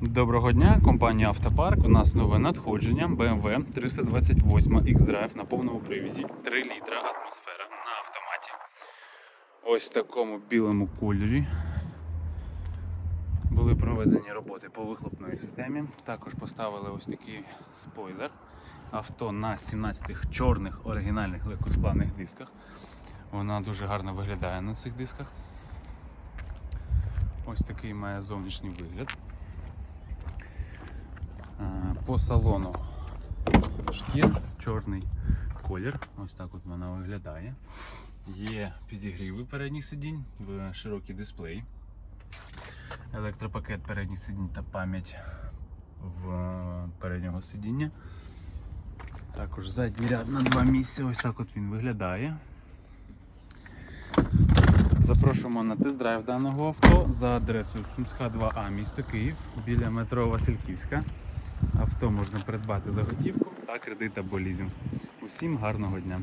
Доброго дня, компанія Автопарк. У нас нове надходження BMW 328 X-Drive на повному привіді. 3 літра атмосфера на автоматі. Ось в такому білому кольорі. Були проведені роботи по вихлопної системі. Також поставили ось такий спойлер. Авто на 17 чорних оригінальних легкосплавних дисках. Вона дуже гарно виглядає на цих дисках. Ось такий має зовнішній вигляд. По салону шкір, чорний колір. Ось так от вона виглядає. Є підігріви передніх сидінь, в широкий дисплей. Електропакет передніх сидінь та пам'ять в е, переднього сидіння. Також задній ряд на два місця. Ось так от він виглядає. Запрошуємо на тест-драйв даного авто за адресою Сумська 2А, місто Київ, біля метро Васильківська. Авто можна придбати за готівку та кредит або лізинг. Усім гарного дня!